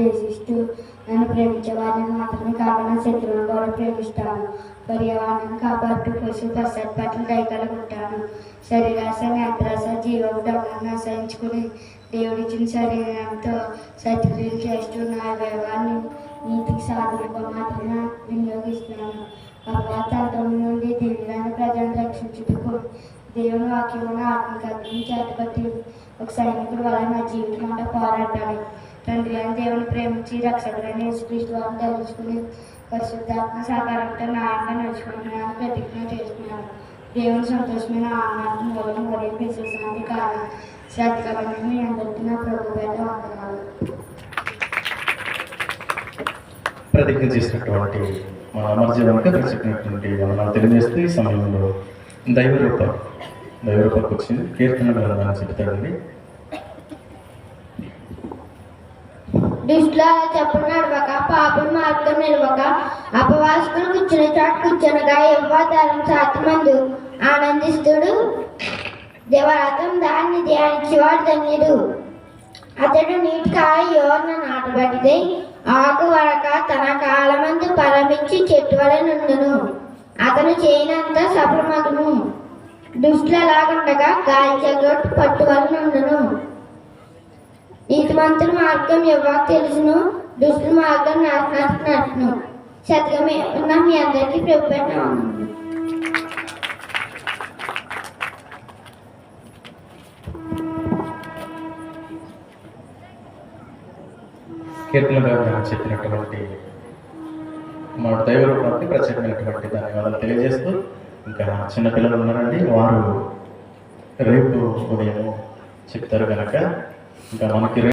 ద్వేషిస్తూ నన్ను ప్రేమించే వారిని మాత్రమే కాకుండా శత్రువులను కూడా ప్రేమిస్తాను. పర్యావరణం కాపాడుతూ పశు పశ్చాత్పట్ల దయకలుగుంటాను శరీరాశ నేత్రాశ జీవం దొంగలను ఆశ్రయించుకుని దేవుడిచ్చిన శరీరంతో సత్క్రియలు చేస్తూ నా వ్యవహాన్ని నీతికి సాధనకు మాత్రమే వినియోగిస్తున్నాను. అపవాదాంతం నుండి దివ్యమైన ప్రజలను రక్షించుటకు దేవుని వాక్యమును ఆత్మకత్వం చేతపట్టి ఒక సైనికుడు వల్ల నా జీవితం అంతా పోరాడాలి. తండ్రి అని దేవుని ప్రేమించి రక్షకుడైన యేసుక్రీస్తు వారిని తెలుసుకుని పరిశుద్ధాత్మ సహకారంతో నా నాయంగా నడుచుకుంటున్నాను ప్రతిజ్ఞ చేస్తున్నాను. దేవుని సంతోషమైన ఆనందం మూలం మరియు విశ్వశాంతి కారణం. శ్రద్ధకమైన మీ అందరికీ నా ప్రభు పేద వందనాలు. ప్రతిజ్ఞ చేసినటువంటి మన అమరజీవనకి చెప్పినటువంటి వందనాలు తెలియజేస్తే ఈ సమయంలో దైవరూప దైవరూపకు వచ్చింది. కీర్తన గ్రంథాన్ని చెప్తాడండి దుష్టుల చెప్పు నడవక పాపం మార్గం నిలవక అపవాసుకులు కూర్చుని చాటు కూర్చునగా యవ్వాధారం సాత్మందు ఆనందిస్తుడు. దేవరాతం దాన్ని ధ్యానించేవాడు ధన్యుడు. అతడు నీటి కాయ యోన నాటబడితే ఆకు వరక తన కాలమందు పరమించి చెట్టు వలె నుండును. అతను చేయనంత సఫలమగును. దుష్టులలాగుండగా గాలి చెగొట్టు పట్టు వలె నీతిమంతుల మార్గం ఎవరికి తెలుసును? దుష్టుల మార్గం నాశనానికి నట్టును శతకమే ఉన్న మీ అందరికీ ప్రభుత్వం కీర్తన గ్రంథాన్ని చెప్పినటువంటి మన దైవరూపానికి ప్రత్యేకమైనటువంటి ధన్యవాదాలు తెలియజేస్తూ ఇంకా చిన్నపిల్లలు ఉన్నారండి. వారు రేపు ఉదయం చెప్తారు కనుక ఇంకా మనకి